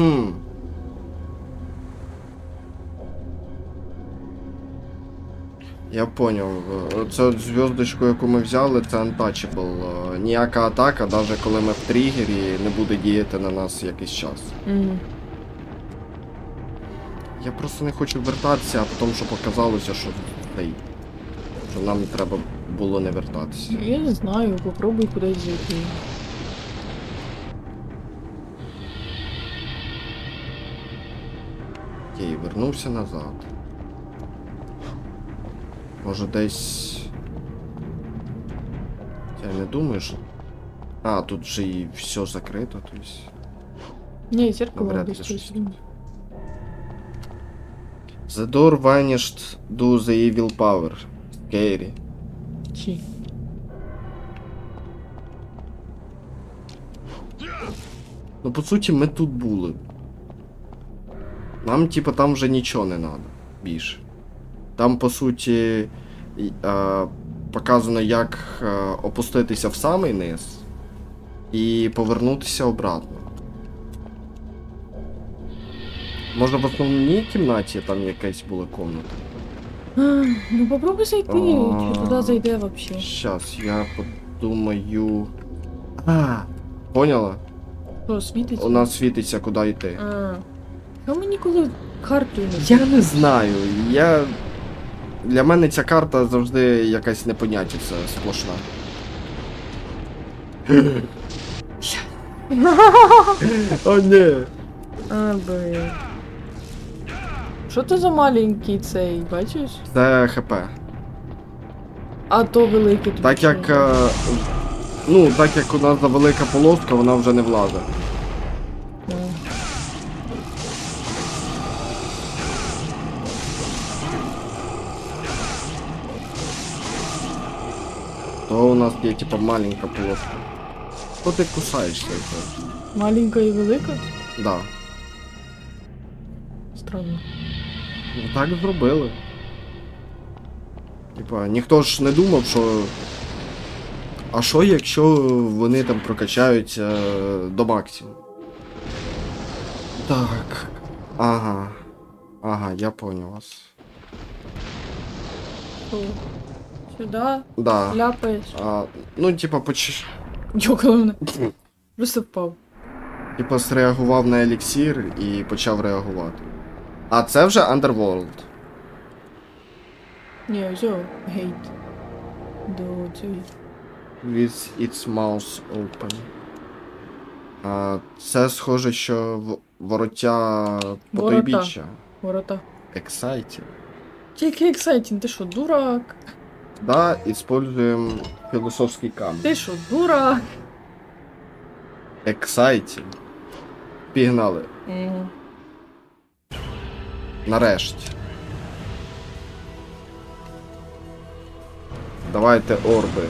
Хм. Я поняв. Це от зв'язочку, яку ми взяли, це untouchable. Ніяка атака, навіть коли ми в тригері, не буде діяти на нас якийсь час. Угу. Я просто не хочу вертатися, а потім, що показалося, що цей. Що нам треба було не вертатися. Я не знаю, попробуй кудись зайти. Окей, вернувся назад. Може десь. Я не думаю, що. А, тут же і все закрито, тобто. Ні, зеркало Вряд ли щось. The door vanished do the evil power. Scary. Чи? Ну, по суті, ми тут були. Нам, типа, там вже нічого не треба більше. Там, по суті, е, показано, як е, опуститися в самий низ і повернутися обратно. Може, в основній кімнаті там якась була комната? Ну попробуй зайти, А. чи туди зайде вообще. Щас, я подумаю. А, поняла? Що, світить? У нас світиться, куди йти. А. А ми ніколи картою не Я не знаю. Я. Для мене ця карта завжди якась непонятіця сплошна. О, ні. А, блин. Що це за маленький цей, бачиш? Це ХП. А то великий тобі Так як. е, Ну, так як у нас за велика полоска, вона вже не влазить. То у нас є типа маленька полоска. То ти кусаєшся. Маленька і велика? Да. Странно. Ну так зробили. Типа, ніхто ж не думав, що. А що якщо вони там прокачаються е, до максимуму? Так. Ага. Ага, я понял вас. Що? Сюди Да. ляпаєш. А, ну, типа, поч... Йокало мене. Просто впав. типа, среагував на еліксір і почав реагувати. А це вже Underworld. Ні, все, гейт. До цієї. With its mouth open. А, це схоже, що в... вороття потойбіччя. Ворота. Exciting. Тільки ексайтінг, ти що, дурак? Да, используем философский камень. Ти що, дура? Exciting. Пігнали. Угу. Нарешті. Давайте орби.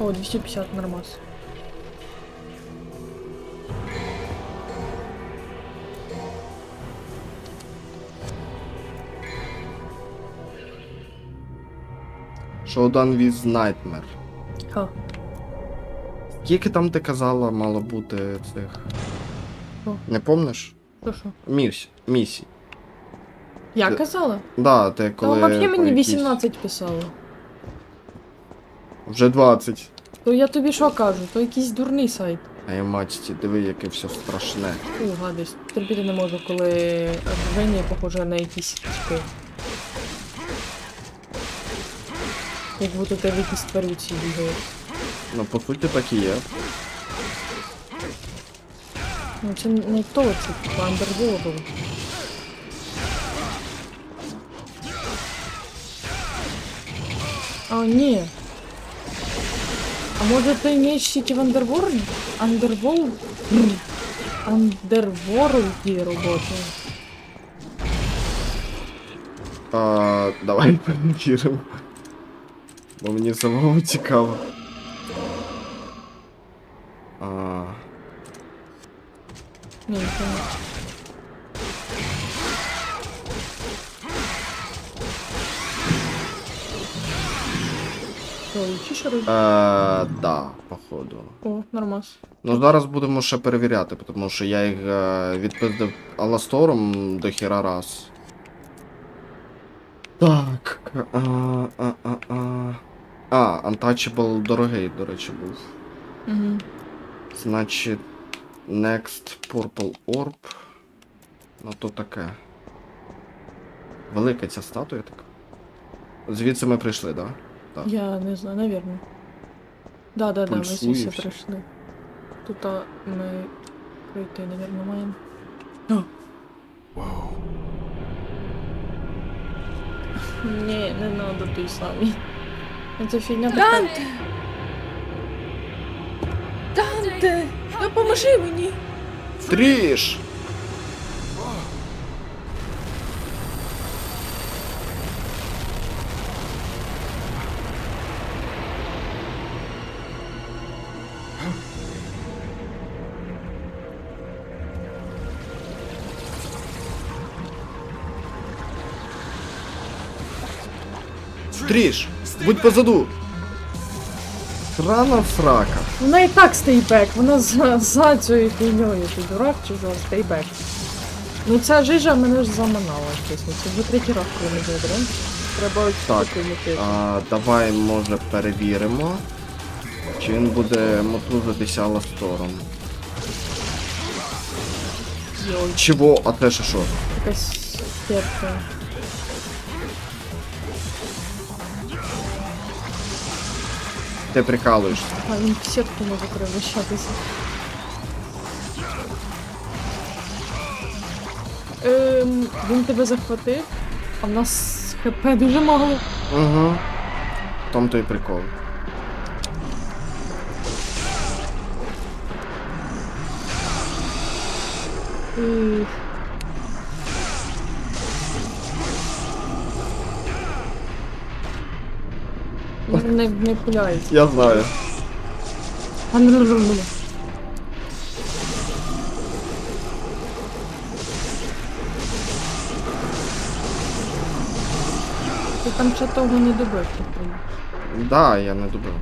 О, 250 нормас. Showdown with Nightmare. Ха. Скільки там ти казала мало бути цих. Що? Не помниш? Що що? Міс... Місій. Я Ти- казала? Да, ти Та коли. взагалі по мені якійсь- 18 писало. Вже 20. То я тобі що кажу? То якийсь дурний сайт. А я матці, диви, яке все страшне. Фу, гадость. Терпіти не можу, коли окруження похоже на якісь. Як будто тебе якісь тварюці бігають. Ну, по суті, так і є. Ну це не то, це типа андерворld. А, ні. А може ти імеєш тільки в Underworld? Underworld? Underworld роботи. А, давай перевіримо. Бо мені самому цікаво. А, Ні, це не. Ой, чішери. Е, да, походу. О, нормас. Ну зараз будемо ще перевіряти, тому що я їх е, відпиздив Аластором до хіра раз. Так. А, а, а, а. А Untouchable дорогий, до речі, був. Угу. Значить, Next Purple Orb. Ну то таке. Велика ця статуя така. Звідси ми прийшли, так? Да? Так. Я не знаю, навірно. Да, да, да, ми все. прийшли. Тут а, ми пройти, навірно, маємо. О. Ні, не надо той самий. Це фігня така. Данте! Данте! Допоможи мені! Тріш! Тріш! Будь позаду! Срана срака. Вона і так стейбек, вона за, за цією фігньою, ти дурак чи що, стейбек. Ну ця жижа мене ж заманала, чесно. Це вже третій раз, коли ми заберемо. Треба Так. А, давай, може, перевіримо, чи він буде мотузитися Аластором. Йой, Чого? А те що що? якась терка. Ти прикалуєшся. А він в сітку може переміщатися. Ем, він тебе захватив, а в нас хп дуже мало. Угу. В тому то й прикол. Ух. Не, не, пуляється. Я знаю. А ну, ну, ну, ну. Ти там ще того не добив, походу. Да, я не добив.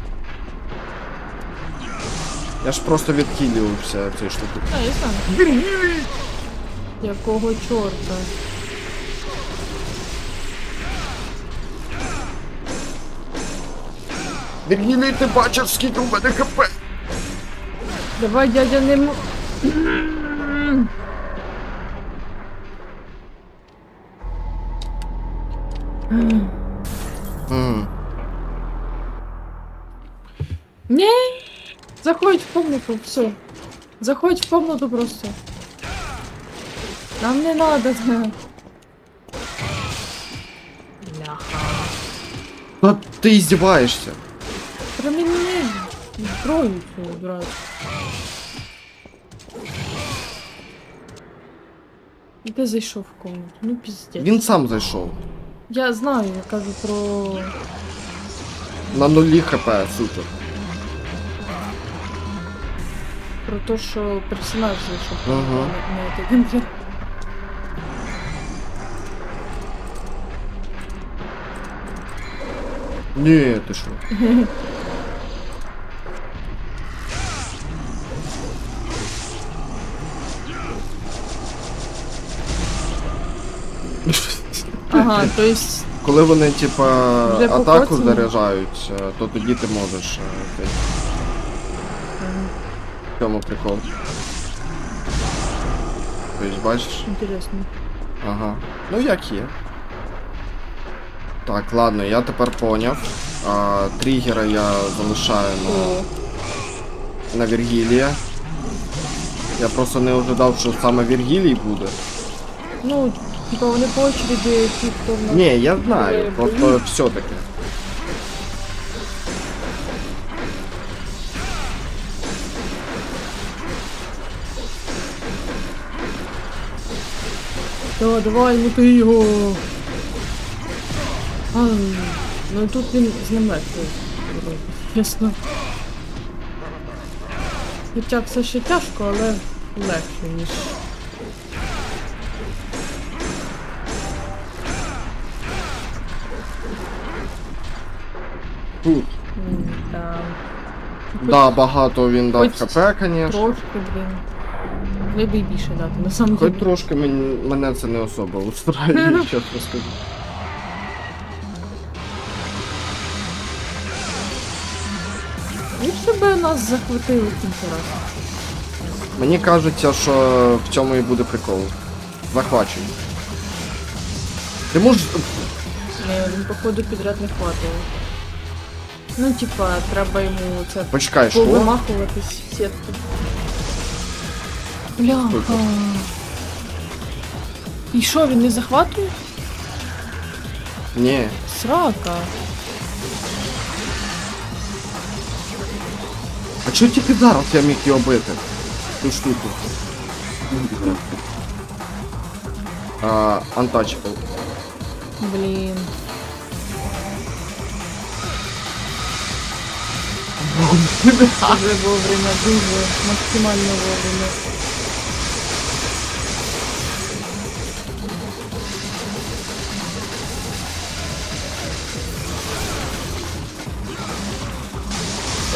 Я ж просто відхилювався цієї штуки. А, я знаю. Якого чорта? Вергілій, ти бачив, скільки у мене хп? Давай, дядя, не м... М. Ні! Заходь в комнату, все. Заходь в комнату просто. Нам не надо. Бляха. Та ти здіваєшся. Промени зброю цю брат. І ти зайшов в комнату. Ну піздець. Він сам зайшов. Я знаю, я кажу про. На нулі хп, супер. про те, що персонаж зайшов. Ага. Не, не, ти конкретно. Ні, ти що? Ага, то есть. Коли вони, типа, Вже атаку коцам? заряджають, е, то тоді ти можеш. е, ти- В цьому прикол. Тобто, бачиш? Інтересно. Ага. Ну як є. Так, ладно, я тепер поняв. А, тригера я залишаю на, О, на Вергілія. Я просто не ожидав, що саме Вергілій буде. ну, типа вони по очереді ті, хто в нас. Ні, я знаю, просто все-таки. Да, давай, ну ти його. А, ну тут він з вроде, Чесно. Хоча все ще тяжко, але легше, ніж. М, Там. Да, багато він дав Хоч хп, звісно. Трошки, блін. Ви б більше дати, на самом Хоч деле. трошки мен- мене це не особо устраює, чесно скажу. Лучше би нас захватили кілька раз. Мені кажеться, що в цьому і буде прикол. Захвачуй. Ти можеш. Не, він походу підряд не хватає. Ну, типа, треба йому це Почекай, що? повимахуватись в сітку. Бляха. Супер. І що, він не захватує? Ні. Срака. А чого тільки зараз я міг його бити? Ту штуку. А, untouchable. Блін. Дуже вовремя, дуже максимально вовремя.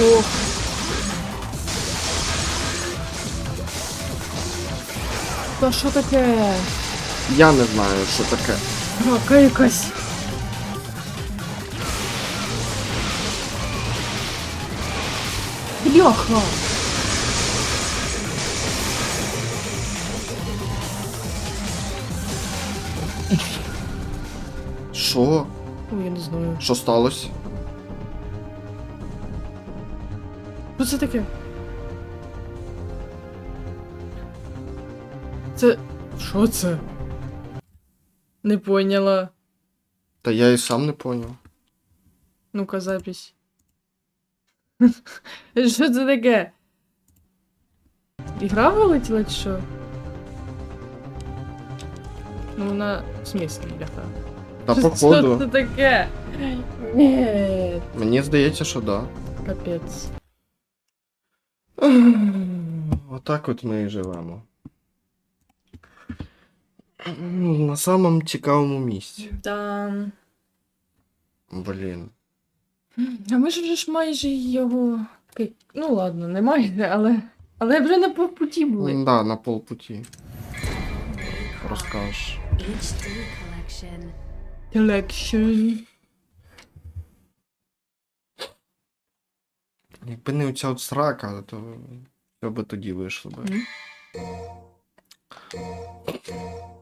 Ох. Та що таке? Я не знаю, що таке. Рака якась. Бляха! Що? Ой, я не знаю. Що сталося? Що це таке? Це. Що це? Не поняла. Та я і сам не поняв. Ну-ка, запись. Що це таке? Ігра вилетіла чи що? Ну вона в смислі, бляха. Та Що- Що походу. це таке? Ні, Мені здається, що да. капець. Отак от ми і живемо. На самому цікавому місці. Да. Блін. А ми ж вже ж майже його. Ну ладно, не майже, але. Але вже на півпуті були. Да, на полпуті. Розкажеш. HD collection. Collection. Якби не оця от срака, то що би тоді вийшло би. Мгм.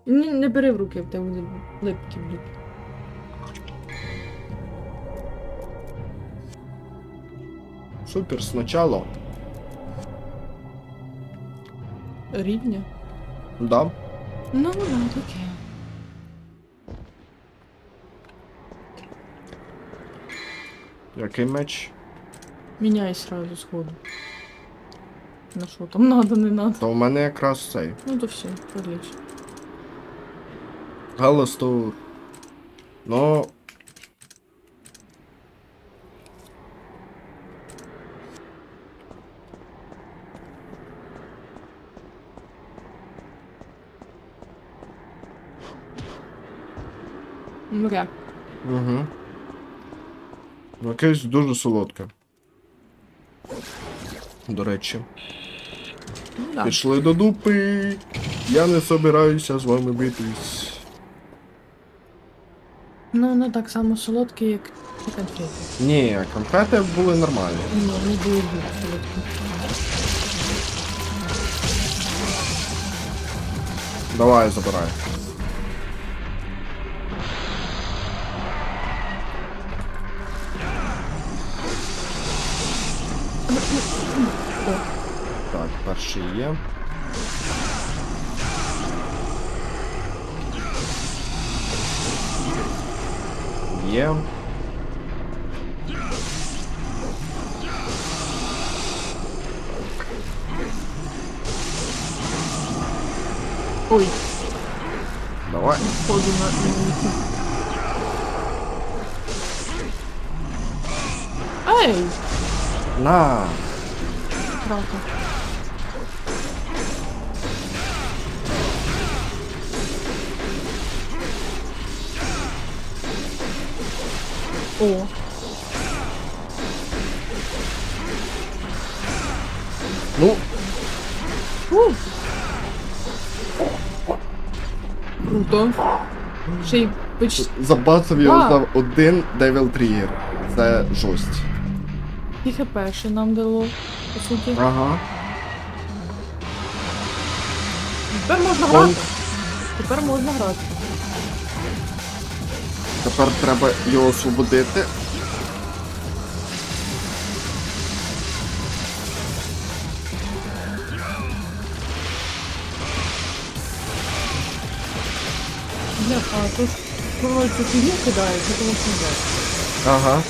Не, не бери в руки, в тебе буде липкі будуть. Супер, спочатку. Рідня. Да. Ну, да, таке. Який меч? Міняй сразу сходу. На що там надо, не надо. То в мене якраз цей. Ну то все, отлично. Галастур. Ну. Ну як? Угу. Якесь дуже солодке. До речі. Ну да. Пішли до дупи. Я не собираюся з вами битись. Ну, воно так само солодке, як і конфети. Ні, конфети були нормальні. Ні, не дуже солодкі. Давай, забирай. Так, перший є. Є. Ой, Давай. ходу на на вулиці. Ей! На. Правда. О. Ну. У. Круто. Ще й почти. Забацав його став один Devil Trigger. Це жость. І хп ще нам дало, по суті. Ага. Тепер можна грати. Тепер можна грати. Тепер треба його освободити. Бля, а тут цю фігню кидає, це не знаю. Ага.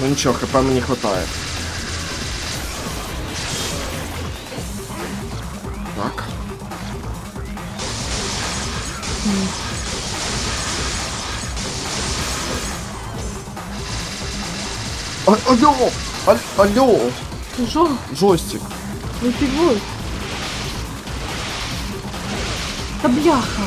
Ну нічого, хп мені хватає. А, алло! А, алло! Ти що? Жостик. Не фігуй. Та бляха.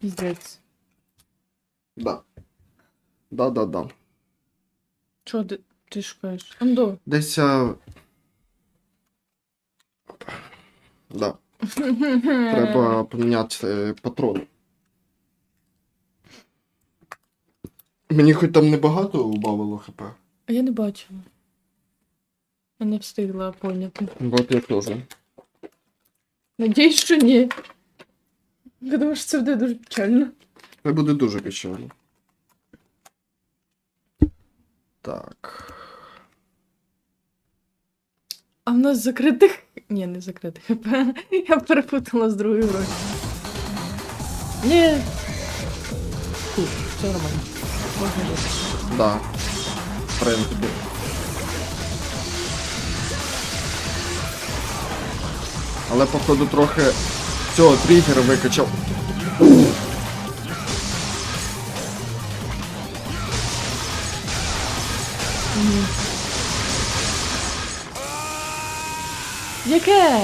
Піздець. Да. Да-да-да. Чо ти, ти шукаєш? Андо. Десь. а, Да. Треба поміняти е, патрони. Мені хоч там небагато убавило хп. А я не бачила. Я не встигла поняти. От я теж. Надіюсь, що ні. Я думаю, що це буде дуже печально. Це буде дуже печально. Так. А в нас закритих. Ні, не закритих. Я перепутала з другою грою. Ні. Фу, все нормально. Можна жити. Да. В принципі. Але походу трохи цього тригера викачав. Яке?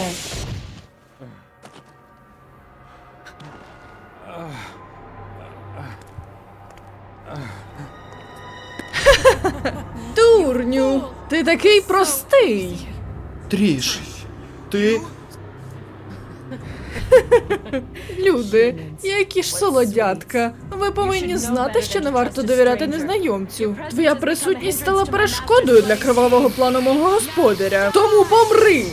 Дурню, ти такий простий. Тріш. Ти. Люди, які ж солодятка. Ви повинні знати, що не варто довіряти незнайомцю. Твоя присутність стала перешкодою для кривавого плану мого господаря. Тому помри!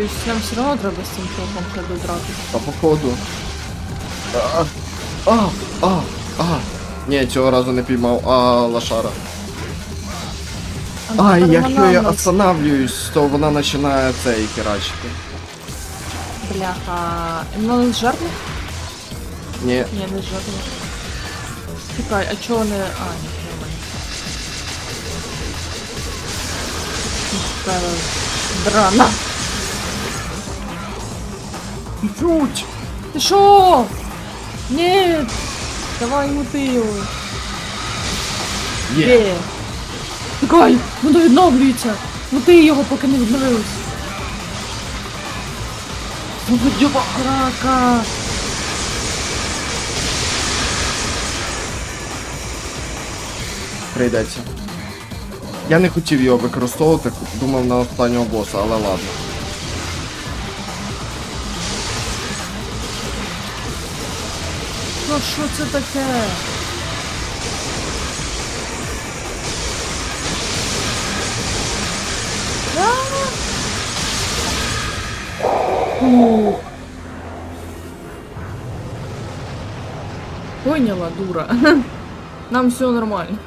Тобто нам все одно треба з цим чоловіком ще додратися. А походу. А, а, а, а. Ні, цього разу не піймав, а лошара. А, і якщо я останавливаюсь, то вона починає цей херачити. Бляха. Ну, жартно? Ні, Ні, не жартно. Чекай, а чого не. А, ні, нормально. Чекай, Драна. Чуть! Ти що? Ні! Давай мути його. Є. Де? Чекай, воно відновлюється. Мути його, поки не відновилось. Дюба рака. Прийдеться. Я не хотів його використовувати, думав на останнього боса, але ладно. Ну що це таке? Ух. Поняла, дура. Нам все нормально.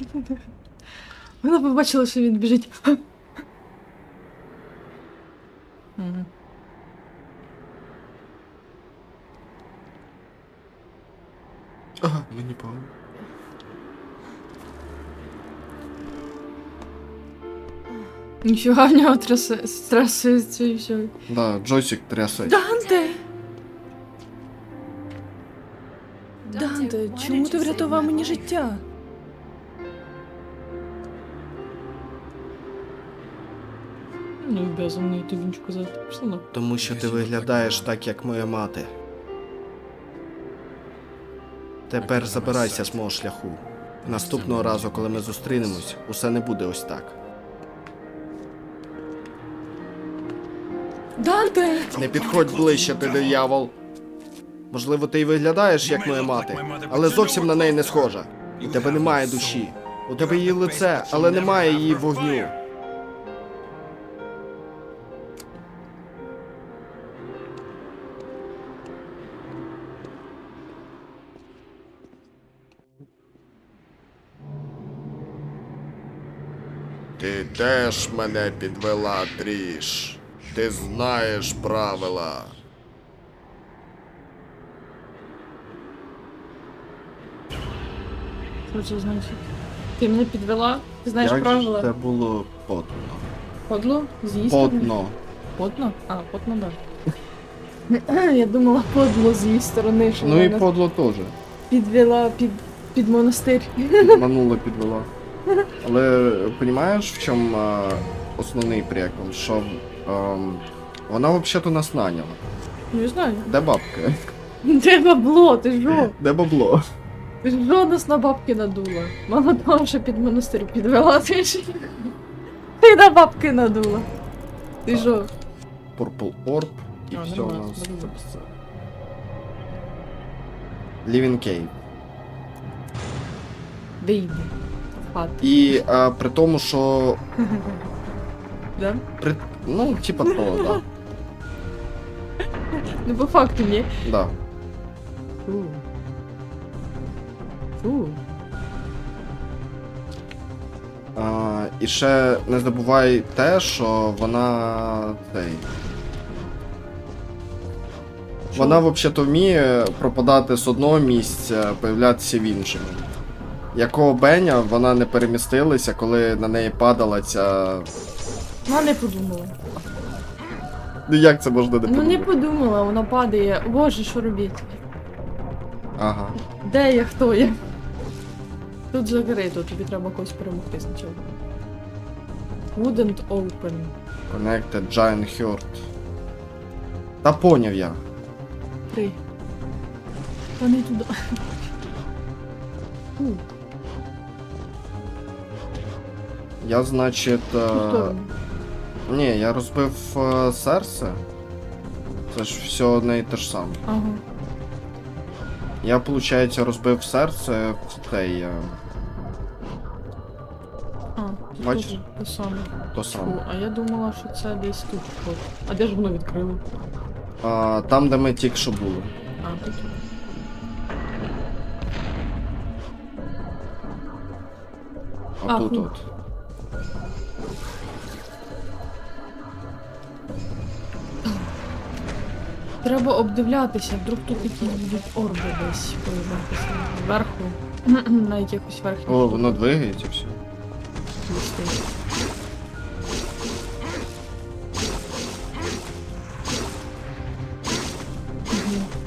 Вона побачила, що він біжить. Мгм. Ага, мені погано. Ніфіга в нього трясе, трясеться і все. Да, джойстик трясеться. Данте! Данте, чому ти врятував мені життя? Не обязаний тобі нічого казати. Пішли на. Тому що ти виглядаєш так, як моя мати. Тепер забирайся з мого шляху. Наступного разу, коли ми зустрінемось, усе не буде ось так. Данте! Не підходь ближче, ти диявол. Можливо, ти й виглядаєш як моя мати, але зовсім на неї не схожа. У тебе немає душі. У тебе її лице, але немає її вогню. Теж мене підвела, Тріш. Ти знаєш правила. Що це значить? Ти мене підвела? Ти знаєш Як правила? це було потно? Подло? З'їсти? Потно. Потно? А, потно, да. Я думала, подло з її сторони, що Ну і подло теж. підвела під, під монастир. Підманула, підвела. Але розумієш, в чому а, основний прикол? Що ем, вона взагалі нас наняла. Не знаю. Де бабки? Де бабло? Ти жо? Де бабло? Ти ж жо нас на бабки надула. Мама там ще під монастир підвела. Ти ж... Ти на бабки надула. Ти жо? Purple Orb і А, все у нормально, нас. нормально. це. Living Cave. Вийди. Хати. І а, при тому, що. Да? При... Ну, типа того, да. Ну по факту ні. да. Фу. Фу. А, і ще не забувай те, що вона цей. Вона взагалі-то вміє пропадати з одного місця, появлятися в іншому. Якого Беня вона не перемістилася, коли на неї падала ця. Вона не подумала. Ну як це можна не Ну не подумала, вона падає. Боже, що робити? Ага. Де я, хто я? Тут закрито, тобі треба когось перемогти спочатку. Wouldn't open. Connected Giant Hurt. Та поняв я. Три. Та не туди. Я, значить. ту е, сторону. Ні, я розбив е, серце. Це ж все одне і те ж саме. Ага. Я, виходить, розбив серце в цей. е, А, Бачиш? тут те саме. То Фу, а я думала, що це десь тут. От. А де ж воно відкрило? А, там, де ми тільки що були. А, тут. А А, тут фу. от. Треба обдивлятися, вдруг тут якісь будуть орби десь появлятися зверху. На якихось верхніх. О, воно двигається все.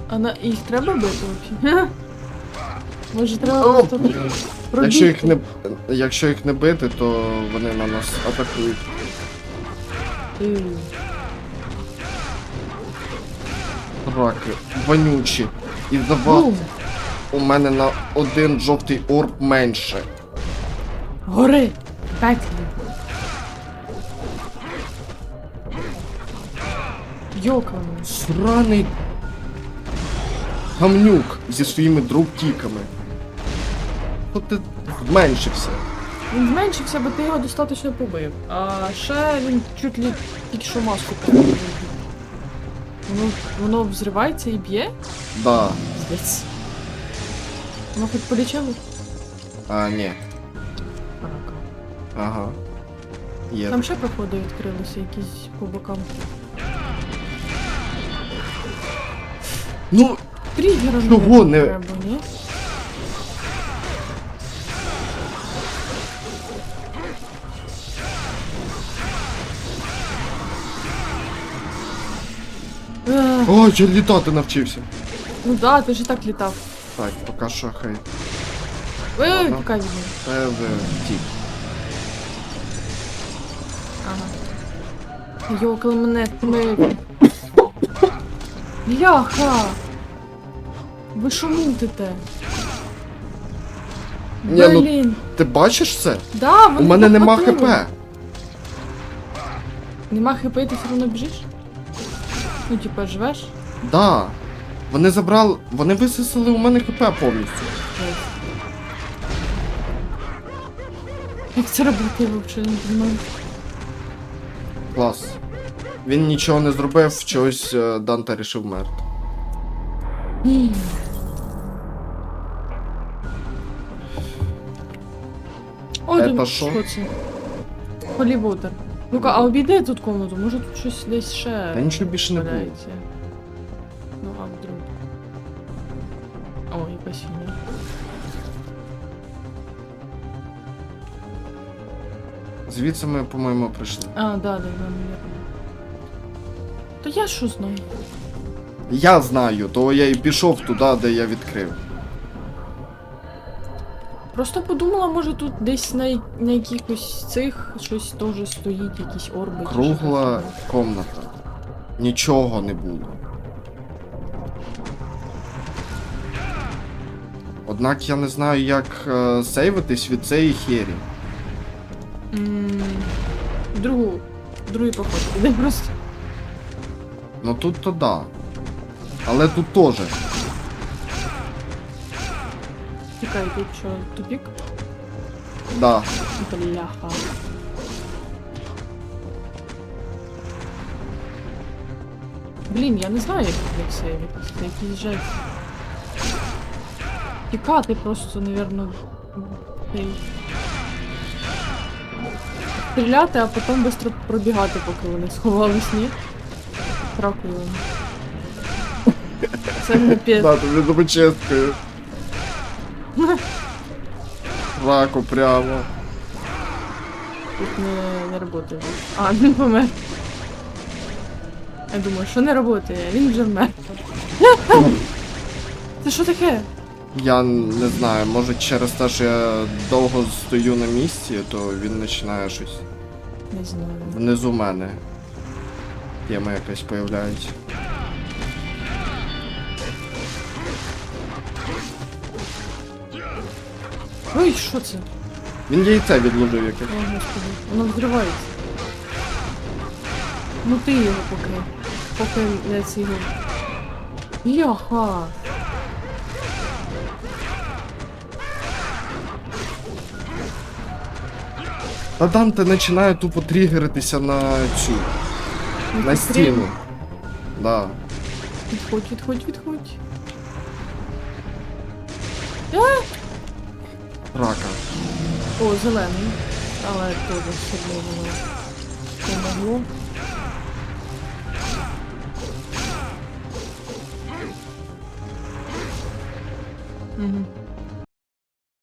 А на їх треба бити взагалі? Може треба просто пробігти? Якщо їх не якщо їх не бити, то вони на нас атакують. Е, Раки, вонючі. І давай Бум! у мене на один жовтий орб менше. Гори! Пеклі! Йоками. Сраний гамнюк зі своїми дровтіками. Ну ти зменшився. Він зменшився, бо ти його достатньо побив. А ще він чуть ли тільки що маску перебив. Воно, воно взривається і б'є? Да. Здесь. Воно хоч полічало? А, ні. Рака. Ага. Є. Там ще проходи відкрилися якісь по бокам. Ну, Тригером Чого не- треба, ні? О, я літати навчився. Ну да, ти ж і так літав. Так, поки що хай. Ой, Ладно. пока від мене. Та я вже втік. Ага. Йокали мене ми. Бляха! Ви що мутите? Ні, ну, Блін. Ти бачиш це? Да, вони У мене нема хп. Нема хп, і ти все одно біжиш? Ну, типа, живеш? Да. Вони забрали. Вони висисали у мене хп повністю. Як це робити, я взагалі не знаю. Клас. Він нічого не зробив, чогось е, Данте рішив мерти. О, Це тут що? що це? Холівотер. Ну-ка, а обійди тут комнату, може тут щось десь ще Та нічого більше не було. валяється. Ну, а вдруг. О, якась фігня. Звідси ми, по-моєму, прийшли. А, да, да, да, наверное. Та я що знаю? Я знаю, то я і пішов туди, де я відкрив. Просто подумала, може тут десь на, на якихось цих щось теж стоїть, якісь орби. Кругла комната. Нічого не було. Однак я не знаю, як е, сейвитись від цієї хері. М, Другу. Другий поход. Іде просто. Ну тут то да. Але тут теж. Чекай, тут що, тупік? Да. Бляха. Блін, я не знаю, як як сейвитись. Якийсь жесть. Тікати просто, напевно. цей. Стріляти, а потім швидко пробігати, поки вони сховались, ні? Ракую. Це не п'є. Да, тобі зубочисткою. Раку прямо. Тут не, не работає. А, він помер. Я думаю, що не працює, він вже вмер. Це що таке? Я не знаю, може через те, що я довго стою на місці, то він починає щось. Не знаю. Внизу мене. Тема якась появляється. Ой, що це? Він яйце відложив якесь. О, господи. Воно взривається. Ну ти його поки. Поки не цього. Бляха. Та Данте починає тупо тригеритися на цю. Ну, На стіну. прям- Да. Відходь, відходь, відходь. Рака. О, зелений. Але теж все одно воно помогло. Угу.